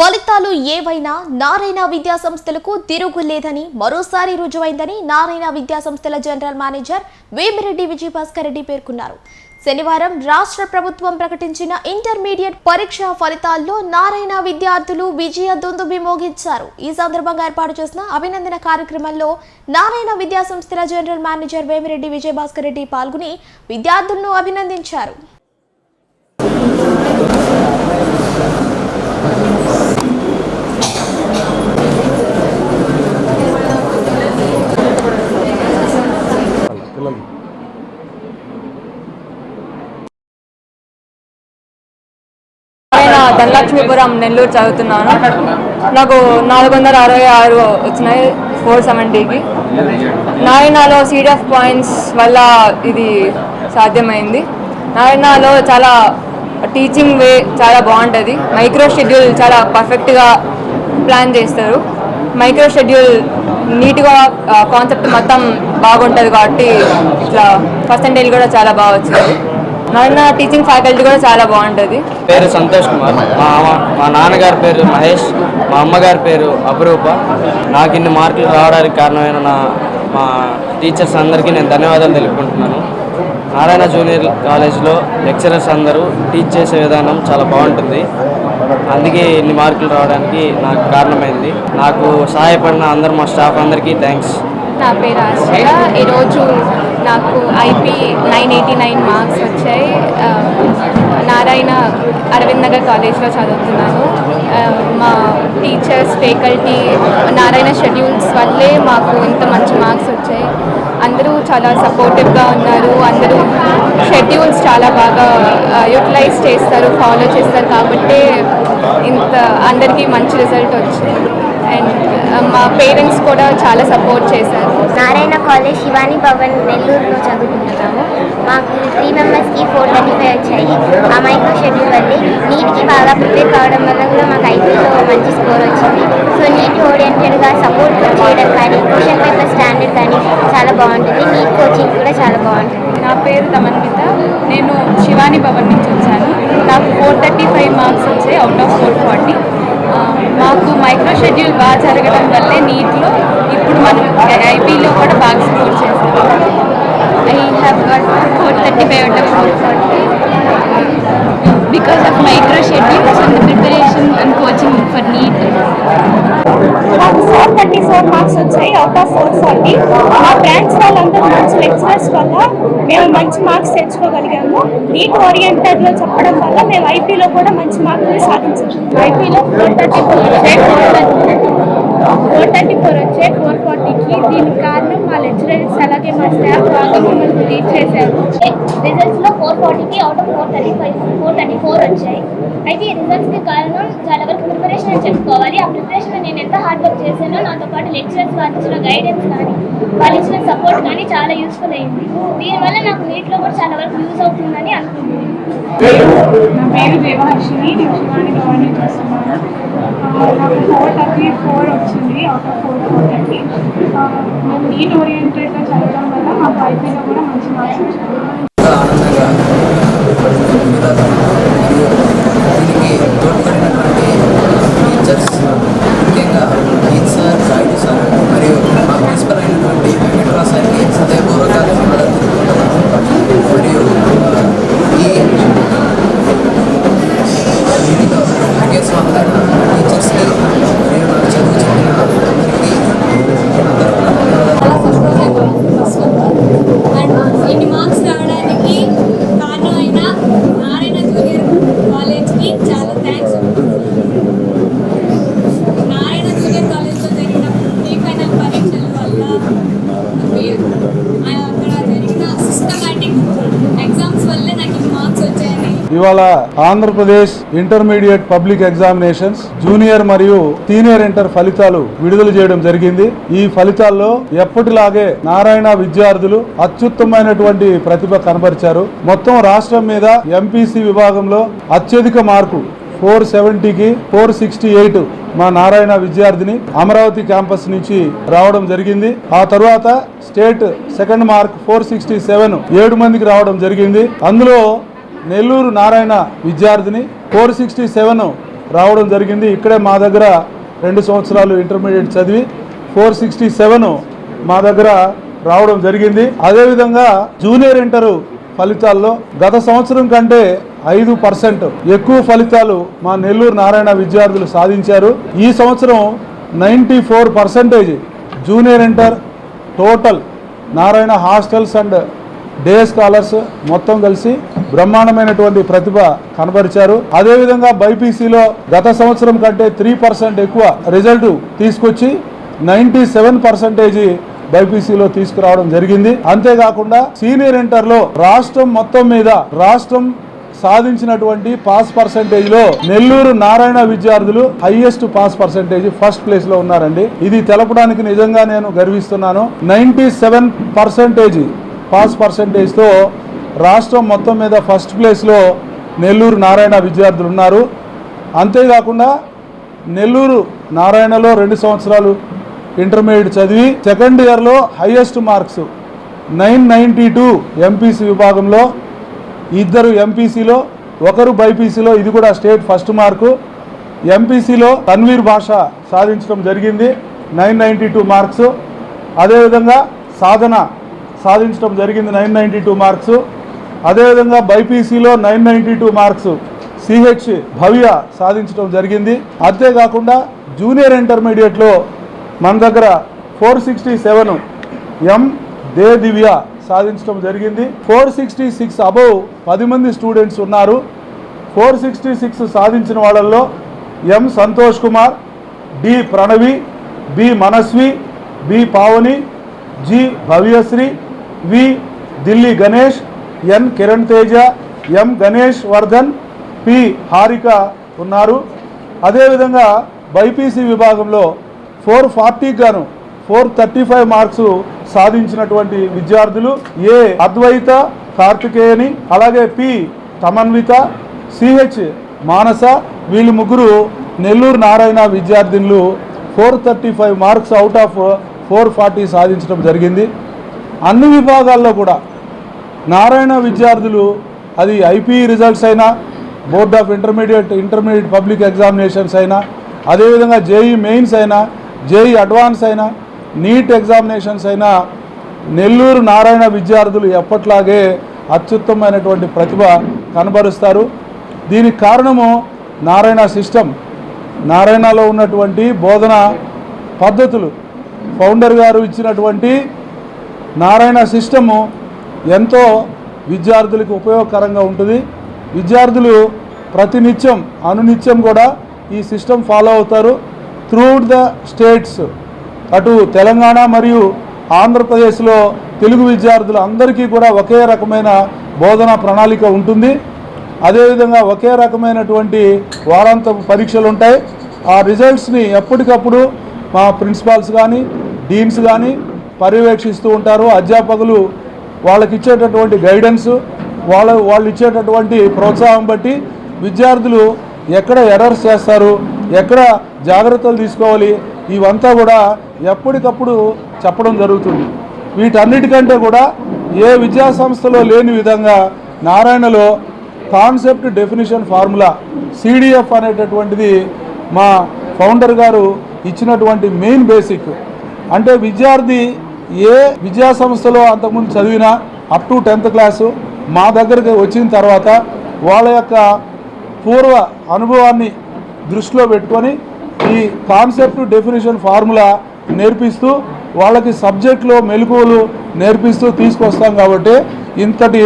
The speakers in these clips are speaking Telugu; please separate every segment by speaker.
Speaker 1: ఫలితాలు ఏవైనా నారాయణ విద్యా సంస్థలకు తిరుగులేదని మరోసారి రుజువైందని నారాయణ విద్యా సంస్థల జనరల్ మేనేజర్ వేమిరెడ్డి విజయభాస్కర్ రెడ్డి పేర్కొన్నారు. శనివారం రాష్ట్ర ప్రభుత్వం ప్రకటించిన ఇంటర్మీడియట్ పరీక్ష ఫలితాల్లో నారాయణ విద్యార్థులు విజయ దుందుబి మోగించారు ఈ సందర్భంగా ఏర్పాటు చేసిన అభినందన కార్యక్రమంలో నారాయణ విద్యా సంస్థల జనరల్ మేనేజర్ వేమిరెడ్డి విజయభాస్కర్ రెడ్డి పాల్గొని విద్యార్థులను అభినందించారు.
Speaker 2: ధనలక్ష్మీపురం నెల్లూరు చదువుతున్నాను. నాకు నాలుగు వందల అరవై ఆరు వచ్చినాయి ఫోర్ సెవెంటీకి. నారాయణలో సీడీఎఫ్ పాయింట్స్ వల్ల ఇది సాధ్యమైంది. నాయనాలో చాలా టీచింగ్ వే చాలా బాగుంటుంది. మైక్రో షెడ్యూల్ చాలా పర్ఫెక్ట్గా ప్లాన్ చేస్తారు. మైక్రో షెడ్యూల్ నీట్గా కాన్సెప్ట్ మొత్తం బాగుంటుంది కాబట్టి ఇట్లా పర్సంటేజ్ కూడా చాలా బాగా వచ్చింది. నారాయణ టీచింగ్ ఫ్యాకల్టీ కూడా చాలా బాగుంటుంది.
Speaker 3: పేరు సంతోష్ కుమార్. మా అమ్మ- మా నాన్నగారి పేరు మహేష్ మా అమ్మగారి పేరు అపరూప. నాకు ఇన్ని మార్కులు రావడానికి కారణమైన నా మా టీచర్స్ అందరికీ నేను ధన్యవాదాలు తెలుపుకుంటున్నాను. నారాయణ జూనియర్ కాలేజ్లో లెక్చరర్స్ అందరూ టీచ్ చేసే విధానం చాలా బాగుంటుంది. అందుకే ఇన్ని మార్కులు రావడానికి నాకు కారణమైంది. నాకు సహాయపడిన అందరు మా స్టాఫ్ అందరికీ థ్యాంక్స్
Speaker 4: నా పేరు ఆశ్రయ ఈరోజు నాకు IP nine eighty nine marks వచ్చాయి. Um, నారాయణ అరవింద్ నగర్ కాలేజ్లో చదువుతున్నాను. Um, మా టీచర్స్ ఫ్యాకల్టీ నారాయణ షెడ్యూల్స్ వల్లే మాకు ఇంత మంచి మార్క్స్ వచ్చాయి. అందరూ చాలా సపోర్టివ్గా ఉన్నారు. అందరూ షెడ్యూల్స్ చాలా బాగా uh, యూటిలైజ్ చేస్తారు ఫాలో చేస్తారు. కాబట్టి ఇంత అందరికీ మంచి రిజల్ట్ వచ్చింది. అండ్ మా పేరెంట్స్ కూడా చాలా సపోర్ట్ చేశారు.
Speaker 5: నారాయణ కాలేజ్ శివాని భవన్ నెల్లూరులో చదువుకుంటున్నాము. మాకు త్రీ మెంబర్స్కి ఫోర్ థర్టీ ఫైవ్ వచ్చాయి. ఆ మైక్రో షెడ్యూల్ వల్లే నీట్కి బాగా ప్రిపేర్ కావడం వల్ల కూడా మాకు ఐపీలో మంచి స్కోర్ వచ్చింది. సో నీట్ ఓరియంటెడ్గా సపోర్ట్ చేయడం కానీ క్వశ్చన్ పేపర్ స్టాండర్డ్ కానీ చాలా బాగుంటుంది. నీట్ కోచింగ్ కూడా చాలా బాగుంటుంది.
Speaker 4: నా పేరు తమన్విత. నేను శివాని భవన్ నుంచి వచ్చాను. నాకు ఫోర్ థర్టీ ఫైవ్ మార్క్స్ వచ్చాయి అవుట్ ఆఫ్ ఫోర్ ఫార్టీ మాకు మైక్రో షెడ్యూల్ బాగా జరగడం వల్లే నీట్లో ఇప్పుడు మనం ఐపీలో కూడా బాగా స్కోర్ చేస్తాం I have got four thirty five అంటే four forty because of micro schedules and preparation and coaching for NEET
Speaker 6: నాకు ఫోర్ థర్టీ ఫోర్ మార్క్స్ వచ్చాయి అవుట్ ఆఫ్ ఫోర్ ఫార్టీ మంచి వల్ల మేము మంచి మార్క్స్ తెచ్చుకోగలిగాము. నీట్ ఓరియంటెడ్లో చెప్పడం వల్ల మేము ఐపీలో కూడా మంచి మార్కులు సాధించాము. ఐపీలో ఫోర్ థర్టీ ఫోర్ వచ్చాయి ఫోర్ థర్టీ ఫోర్ వచ్చాయి ఫోర్ ఫార్టీకి దీనికి కారణం మా లెక్చరర్స్ అలాగే మా స్టాఫ్ బాగా మమ్మల్ని రీచ్ చేశారు.
Speaker 5: రిజల్ట్స్లో ఫోర్ ఫార్టీకి out of four thirty five four thirty four వచ్చాయి. అయితే ఈ రిజల్ట్స్కి కారణం చాలా వరకు ప్రిపరేషన్ అని చెప్పుకోవాలి. ఆ ప్రిపరేషన్ నేను ఎంత హార్డ్ వర్క్ చేశానో నాతో పాటు లెక్చరర్స్ వాళ్ళు ఇచ్చిన గైడెన్స్ కానీ వాళ్ళు కానీ చాలా యూస్ఫుల్ అయింది. దీనివల్ల నాకు నీట్లో కూడా చాలా వరకు యూజ్ అవుతుందని అనుకుంటున్నాను.
Speaker 6: నా పేరు దేవహర్షిని నేను శివాని చేస్తున్నాను. నాకు ఫోర్ థర్టీ ఫోర్ వచ్చింది out of four four thirty మేము నీట్ ఓరియంటెడ్గా చదవడం వల్ల మా పైపీలో కూడా మంచి మార్క్స్ వచ్చాయి.
Speaker 7: ఇవాళ Andhra Pradesh intermediate public examinations junior మరియు సీనియర్ ఇంటర్ ఫలితాలు విడుదల చేయడం జరిగింది. ఈ ఫలితాల్లో ఎప్పటిలాగే నారాయణ విద్యార్థులు అత్యుత్తమైనటువంటి ప్రతిభ కనబరిచారు. మొత్తం రాష్ట్రం మీద ఎంపీసీ విభాగంలో అత్యధిక మార్కు ఫోర్ సెవెంటీకి ఫోర్ సిక్స్టీ ఎయిట్ మా నారాయణ విద్యార్థిని అమరావతి క్యాంపస్ నుంచి రావడం జరిగింది. ఆ తర్వాత state second mark four sixty seven ఏడు మందికి రావడం జరిగింది. అందులో నెల్లూరు నారాయణ విద్యార్థిని ఫోర్ సిక్స్టీ సెవెన్ రావడం జరిగింది. ఇక్కడే మా దగ్గర రెండు సంవత్సరాలు ఇంటర్మీడియట్ చదివి ఫోర్ సిక్స్టీ సెవెన్ మా దగ్గర రావడం జరిగింది. అదేవిధంగా జూనియర్ ఇంటరు ఫలితాల్లో గత సంవత్సరం కంటే ఐదు పర్సెంట్ ఎక్కువ ఫలితాలు మా నెల్లూరు నారాయణ విద్యార్థులు సాధించారు. ఈ సంవత్సరం ninety four percentage junior inter total Narayana hostels and day scholars మొత్తం కలిసి బ్రహ్మాండమైనటువంటి ప్రతిభ కనబరిచారు. అదేవిధంగా బైపీసీలో గత సంవత్సరం కంటే త్రీ పర్సెంట్ ఎక్కువ రిజల్ట్ తీసుకొచ్చి నైంటీ సెవెన్ పర్సెంటేజ్ బైపీసీలో తీసుకురావడం జరిగింది. అంతేకాకుండా సీనియర్ ఇంటర్లో రాష్ట్రం మొత్తం మీద రాష్ట్రం సాధించినటువంటి పాస్ పర్సంటేజ్లో నెల్లూరు నారాయణ విద్యార్థులు హైయెస్ట్ పాస్ పర్సంటేజ్ ఫస్ట్ ప్లేస్లో ఉన్నారండి. ఇది తెలపడానికి నిజంగా నేను గర్విస్తున్నాను. నైన్టీ సెవెన్ పర్సంటేజ్ పాస్ పర్సంటేజ్తో రాష్ట్రం మొత్తం మీద ఫస్ట్ ప్లేస్లో నెల్లూరు నారాయణ విద్యార్థులు ఉన్నారు. అంతేకాకుండా నెల్లూరు నారాయణలో రెండు సంవత్సరాలు ఇంటర్మీడియట్ చదివి సెకండ్ ఇయర్లో highest marks nine ninety two MPC విభాగంలో ఇద్దరు ఎంపీసీలో ఒకరు బైపీసీలో ఇది కూడా స్టేట్ ఫస్ట్ మార్కు. ఎంపీసీలో తన్వీర్ భాష సాధించడం జరిగింది నైన్ నైంటీ టూ మార్క్స్. అదేవిధంగా సాధన సాధించడం జరిగింది నైన్ నైంటీ టూ మార్క్స్. అదేవిధంగా బైపీసీలో nine ninety two marks CH Bhavya సాధించడం జరిగింది. అంతేకాకుండా జూనియర్ ఇంటర్మీడియట్లో మన దగ్గర ఫోర్ సిక్స్టీ సెవెన్ ఎం దే దివ్య సాధించడం జరిగింది. ఫోర్ సిక్స్టీ సిక్స్ అబవ్ పది మంది స్టూడెంట్స్ ఉన్నారు. ఫోర్ సిక్స్టీ సిక్స్ సాధించిన వాళ్ళల్లో M Santosh Kumar D Pranavi B Manasvi B Pavani G Bhavyasri V Delhi Ganesh N Kiran Teja M Ganesh Vardhan P Harika ఉన్నారు. అదేవిధంగా బైపీసీ విభాగంలో ఫోర్ ఫార్టీకి గాను ఫోర్ థర్టీ ఫైవ్ మార్క్స్ సాధించినటువంటి విద్యార్థులు ఏ అద్వైత కార్తికేయని అలాగే పి తమన్విత సిహెచ్ మానస వీళ్ళు ముగ్గురు నెల్లూరు నారాయణ విద్యార్థినులు four thirty five marks out of four forty సాధించడం జరిగింది. అన్ని విభాగాల్లో కూడా. నారాయణ విద్యార్థులు అది ఐపీ రిజల్ట్స్ అయినా board of intermediate intermediate public examinations అయినా అదేవిధంగా జేఈ మెయిన్స్ అయినా జేఈ అడ్వాన్స్ అయినా నీట్ ఎగ్జామినేషన్స్ అయినా నెల్లూరు నారాయణ విద్యార్థులు ఎప్పట్లాగే అత్యుత్తమైనటువంటి ప్రతిభ కనబరుస్తారు. దీనికి కారణము నారాయణ సిస్టమ్ నారాయణలో ఉన్నటువంటి బోధన పద్ధతులు. ఫౌండర్ గారు ఇచ్చినటువంటి నారాయణ సిస్టము ఎంతో విద్యార్థులకు ఉపయోగకరంగా ఉంటుంది. విద్యార్థులు ప్రతినిత్యం అనునిత్యం కూడా ఈ సిస్టమ్ ఫాలో అవుతారు. త్రూట్ ద స్టేట్స్ అటు తెలంగాణ మరియు ఆంధ్రప్రదేశ్లో తెలుగు విద్యార్థులు అందరికీ కూడా ఒకే రకమైన బోధనా ప్రణాళిక ఉంటుంది. అదేవిధంగా ఒకే రకమైనటువంటి వారాంత పరీక్షలు ఉంటాయి. ఆ రిజల్ట్స్ని ఎప్పటికప్పుడు మా ప్రిన్సిపాల్స్ కానీ డీన్స్ కానీ పర్యవేక్షిస్తూ ఉంటారు. అధ్యాపకులు వాళ్ళకి ఇచ్చేటటువంటి గైడెన్స్ వాళ్ళ వాళ్ళు ఇచ్చేటటువంటి ప్రోత్సాహం బట్టి విద్యార్థులు ఎక్కడ ఎర్రర్స్ చేస్తారు ఎక్కడ జాగ్రత్తలు తీసుకోవాలి ఇవంతా కూడా ఎప్పటికప్పుడు చెప్పడం జరుగుతుంది. వీటన్నిటికంటే కూడా ఏ విద్యా సంస్థలో లేని విధంగా నారాయణలో కాన్సెప్ట్ డెఫినిషన్ ఫార్ములా సిడిఎఫ్ అనేటటువంటిది మా ఫౌండర్ గారు ఇచ్చినటువంటి మెయిన్ బేసిక్ అంటే విద్యార్థి ఏ విద్యా సంస్థలో అంతకుముందు చదివినా అప్ టు టెన్త్ క్లాసు మా దగ్గరికి వచ్చిన తర్వాత వాళ్ళ యొక్క పూర్వ అనుభవాన్ని దృష్టిలో పెట్టుకొని ఈ కాన్సెప్ట్ డెఫినేషన్ ఫార్ములా నేర్పిస్తూ వాళ్ళకి సబ్జెక్ట్లో మెలకువలు నేర్పిస్తూ తీసుకొస్తాం కాబట్టి ఇంతటి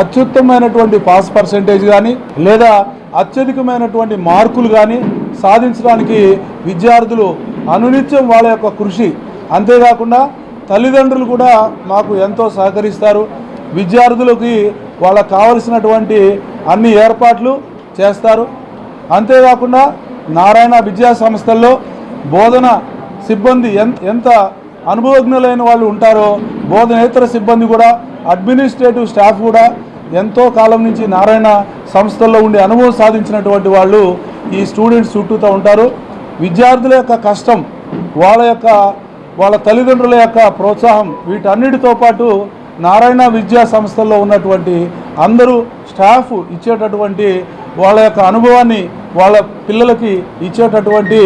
Speaker 7: అత్యుత్తమైనటువంటి పాస్ పర్సంటేజ్ కానీ లేదా అత్యధికమైనటువంటి మార్కులు కానీ సాధించడానికి విద్యార్థులు అనునిత్యం వాళ్ళ యొక్క కృషి. అంతేకాకుండా తల్లిదండ్రులు కూడా మాకు ఎంతో సహకరిస్తారు. విద్యార్థులకి వాళ్ళకు కావలసినటువంటి అన్ని ఏర్పాట్లు చేస్తారు. అంతేకాకుండా నారాయణ విద్యా సంస్థల్లో బోధన సిబ్బంది ఎంత ఎంత అనుభవజ్ఞులైన వాళ్ళు ఉంటారో బోధనేతర సిబ్బంది కూడా అడ్మినిస్ట్రేటివ్ స్టాఫ్ కూడా ఎంతో కాలం నుంచి నారాయణ సంస్థల్లో ఉండే అనుభవం సాధించినటువంటి వాళ్ళు ఈ స్టూడెంట్స్ చుట్టూతో ఉంటారు. విద్యార్థుల యొక్క కష్టం వాళ్ళ యొక్క వాళ్ళ తల్లిదండ్రుల యొక్క ప్రోత్సాహం వీటన్నిటితో పాటు నారాయణ విద్యా సంస్థల్లో ఉన్నటువంటి అందరూ స్టాఫ్ ఇచ్చేటటువంటి వాళ్ళ యొక్క అనుభవాన్ని వాళ్ళ పిల్లలకి ఇచ్చేటటువంటి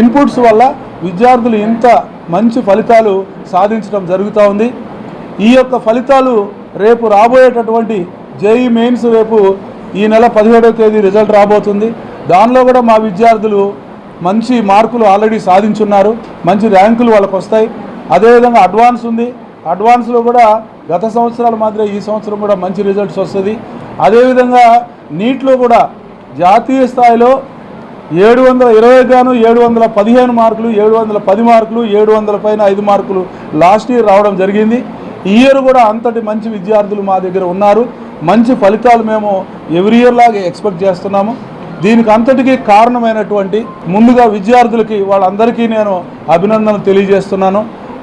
Speaker 7: ఇన్పుట్స్ వల్ల విద్యార్థులు ఇంత మంచి ఫలితాలు సాధించడం జరుగుతూ ఉంది. ఈ యొక్క ఫలితాలు రేపు రాబోయేటటువంటి జేఈ మెయిన్స్ రేపు ఈ నెల పదిహేడవ తేదీ రిజల్ట్ రాబోతుంది. దానిలో కూడా మా విద్యార్థులు మంచి మార్కులు ఆల్రెడీ సాధించున్నారు మంచి ర్యాంకులు వాళ్ళకు వస్తాయి అదేవిధంగా అడ్వాన్స్ ఉంది. అడ్వాన్స్లో కూడా గత సంవత్సరాల మాదిరే ఈ సంవత్సరం కూడా మంచి రిజల్ట్స్ వస్తుంది. అదేవిధంగా నీట్లో కూడా జాతీయ స్థాయిలో ఏడు వందల ఇరవై గాను ఏడు వందల పదిహేను మార్కులు ఏడు వందల పది మార్కులు ఏడు వందల పైన ఐదు మార్కులు లాస్ట్ ఇయర్ రావడం జరిగింది. ఈ ఇయర్ కూడా అంతటి మంచి విద్యార్థులు మా దగ్గర ఉన్నారు. మంచి ఫలితాలు మేము ఎవ్రీ ఇయర్ లాగా ఎక్స్పెక్ట్ చేస్తున్నాము. దీనికి అంతటికీ కారణమైనటువంటి ముందుగా విద్యార్థులకి వాళ్ళందరికీ నేను అభినందనలు తెలియజేస్తున్నాను.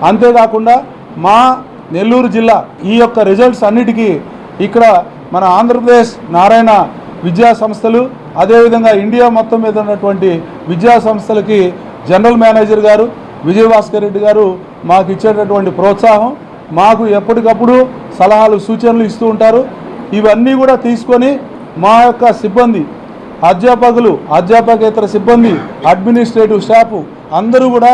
Speaker 7: అంతేకాకుండా మా నెల్లూరు జిల్లా ఈ యొక్క రిజల్ట్స్ అన్నిటికీ ఇక్కడ మన ఆంధ్రప్రదేశ్ నారాయణ విద్యా సంస్థలు అదేవిధంగా ఇండియా మొత్తం మీద ఉన్నటువంటి విద్యా సంస్థలకి జనరల్ మేనేజర్ గారు విజయభాస్కర్ రెడ్డి గారు మాకు ఇచ్చేటటువంటి ప్రోత్సాహం. మాకు ఎప్పటికప్పుడు సలహాలు సూచనలు ఇస్తూ ఉంటారు. ఇవన్నీ కూడా తీసుకొని మా యొక్క సిబ్బంది అధ్యాపకులు అధ్యాపకేతర సిబ్బంది అడ్మినిస్ట్రేటివ్ స్టాఫ్ అందరూ కూడా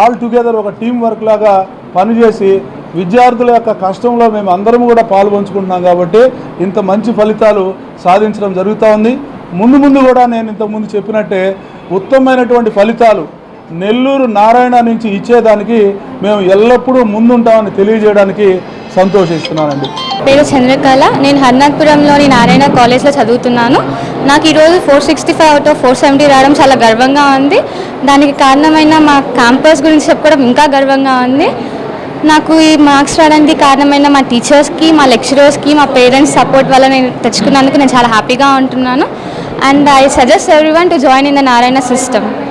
Speaker 7: ఆల్ టుగెదర్ ఒక టీం వర్క్ లాగా పనిచేసి విద్యార్థుల యొక్క కష్టంలో మేము అందరం కూడా పాల్పంచుకుంటున్నాం కాబట్టి ఇంత మంచి ఫలితాలు సాధించడం జరుగుతూ ఉంది. ముందు ముందు కూడా నేను ఇంతకుముందు చెప్పినట్టే ఉత్తమమైనటువంటి ఫలితాలు నెల్లూరు నారాయణ నుంచి ఇచ్చేదానికి మేము ఎల్లప్పుడూ ముందుంటామని తెలియజేయడానికి సంతోషిస్తున్నానండి.
Speaker 8: పేరు చంద్రకళ. నేను హర్నాథ్పురంలోని నారాయణ కాలేజ్లో చదువుతున్నాను. నాకు ఈరోజు four sixty five out of four seventy రావడం చాలా గర్వంగా ఉంది. దానికి కారణమైన మా క్యాంపస్ గురించి చెప్పుకోవడం ఇంకా గర్వంగా ఉంది. నాకు ఈ మార్క్స్ రావడానికి కారణమైన మా టీచర్స్కి మా లెక్చరర్స్కి మా పేరెంట్స్ సపోర్ట్ వల్ల నేను తెచ్చుకున్నందుకు నేను చాలా హ్యాపీగా ఉంటున్నాను. And I suggest everyone to join in the Narayana system